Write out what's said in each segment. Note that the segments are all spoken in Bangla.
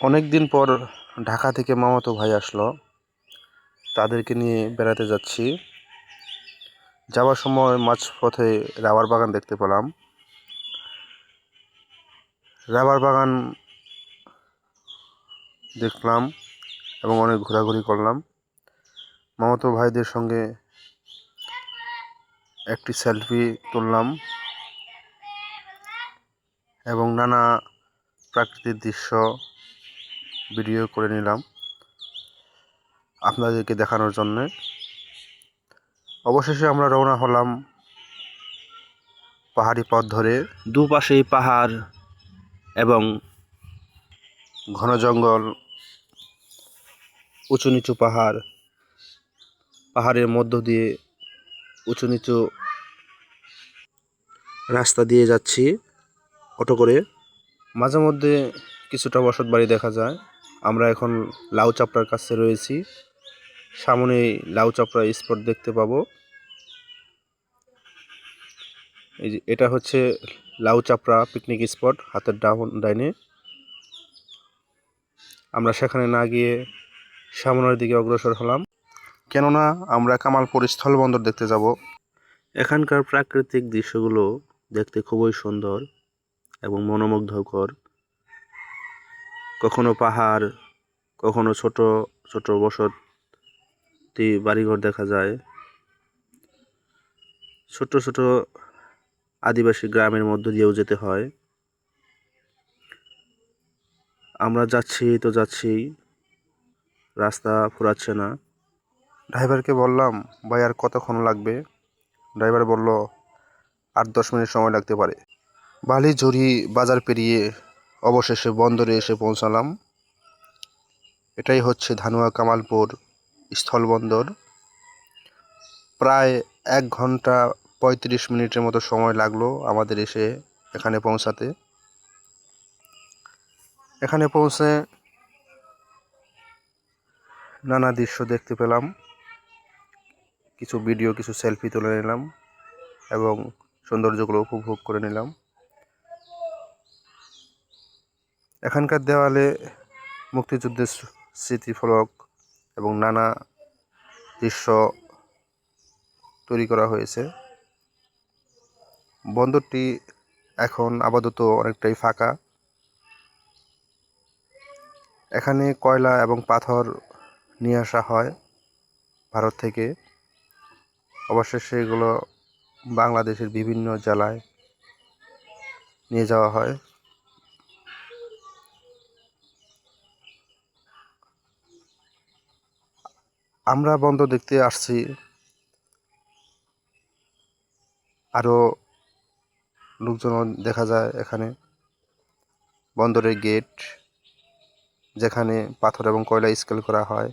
অনেক দিন পর ঢাকা থেকে মামাতো ভাই আসলো। তাদেরকে নিয়ে বেড়াতে যাচ্ছি। যাওয়ার সময় মাঝপথে রাবার বাগান দেখতে পেলাম। রাবার বাগান দেখলাম এবং অনেক ঘোরাঘুরি করলাম। মামাতো ভাইদের সঙ্গে একটি সেলফি তুললাম এবং নানা প্রাকৃতিক দৃশ্য ভিডিও করে নিলাম আপনাদেরকে দেখানোর জন্যে। অবশেষে আমরা রওনা হলাম পাহাড়ি পথ ধরে। দুপাশেই পাহাড় এবং ঘন জঙ্গল উঁচু নিচু পাহাড় পাহাড়ের মধ্য দিয়ে উঁচু নিচু রাস্তা দিয়ে যাচ্ছি অটো করে। মাঝে মধ্যে কিছুটা বসত বাড়ি দেখা যায়। আমরা এখন লাউ চাপড়ার কাছে রয়েছি। সামনেই লাউ চাপড়া স্পট দেখতে পাবো। এই যে, এটা হচ্ছে লাউ চাপড়া পিকনিক স্পট হাতের ডাউন ডাইনে। আমরা সেখানে না গিয়ে সামনের দিকে অগ্রসর হলাম। কেননা আমরা কামালপুর স্থলবন্দর দেখতে যাব। এখানকার প্রাকৃতিক দৃশ্যগুলো দেখতে খুবই সুন্দর এবং মনোমুগ্ধকর। কখনো পাহাড়, কখনো ছোট ছোট বসতি, বাড়িঘর দেখা যায়। ছোট ছোট আদিবাসী গ্রামের মধ্য দিয়েও যেতে হয়। আমরা যাচ্ছি তো যাচ্ছি, রাস্তা ফুরাচ্ছে না। ড্রাইভারকে বললাম, ভাই, আর কতক্ষণ লাগবে? ড্রাইভার বলল, আট, দশ মিনিট সময় লাগতে পারে। বালিঝুরি বাজার পেরিয়ে অবশেষে বন্দরে এসে পৌঁছালাম। এটাই হচ্ছে ধানুয়া কামালপুর স্থলবন্দর প্রায় এক ঘণ্টা পঁয়ত্রিশ মিনিটের মতো সময় লাগল আমাদের এসে এখানে পৌঁছাতে। এখানে পৌঁছে নানা দৃশ্য দেখতে পেলাম। কিছু ভিডিও, কিছু সেলফি তুলে নিলাম এবং সৌন্দর্যগুলো উপভোগ করে নিলাম। এখানকার দেওয়ালে মুক্তিযুদ্ধের স্মৃ- স্মৃতিফলক এবং নানা দৃশ্য তৈরি করা হয়েছে। বন্দরটি এখন আপাতত অনেকটাই ফাঁকা। এখানে কয়লা এবং পাথর নিয়ে আসা হয় ভারত থেকে। অবশেষে এগুলো বাংলাদেশের বিভিন্ন জেলায় নিয়ে যাওয়া হয়। আমরা বন্দর দেখতে আসছি। আরও লোকজন দেখা যায় এখানে। বন্দরের গেট, যেখানে পাথর এবং কয়লা স্কেল করা হয়।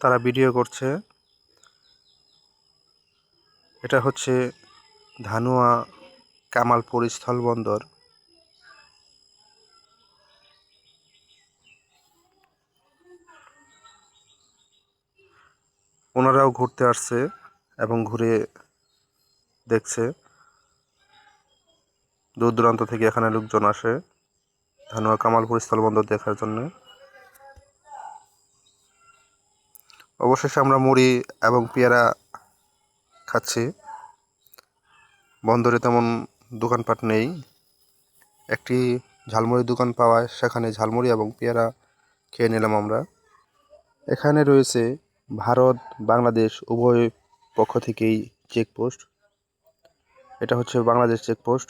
তারা ভিডিও করছে। এটা হচ্ছে ধানুয়া কামালপুর স্থলবন্দর ওনারাও ঘুরতে আসছে এবং ঘুরে দেখছে। দূর দূরান্ত থেকে এখানে লোকজন আসে। ধানুয়া কামালপুর স্থলবন্দর দেখার জন্য। অবশেষে আমরা মুড়ি এবং পেয়ারা খাচ্ছি। বন্দরে তেমন দোকানপাট নেই। একটি ঝালমুড়ির দোকান পাওয়ায় সেখানে ঝালমুড়ি এবং পেয়ারা খেয়ে নিলাম আমরা। এখানে রয়েছে ভারত বাংলাদেশ উভয় পক্ষ থেকেই চেকপোস্ট এটা হচ্ছে বাংলাদেশ চেকপোস্ট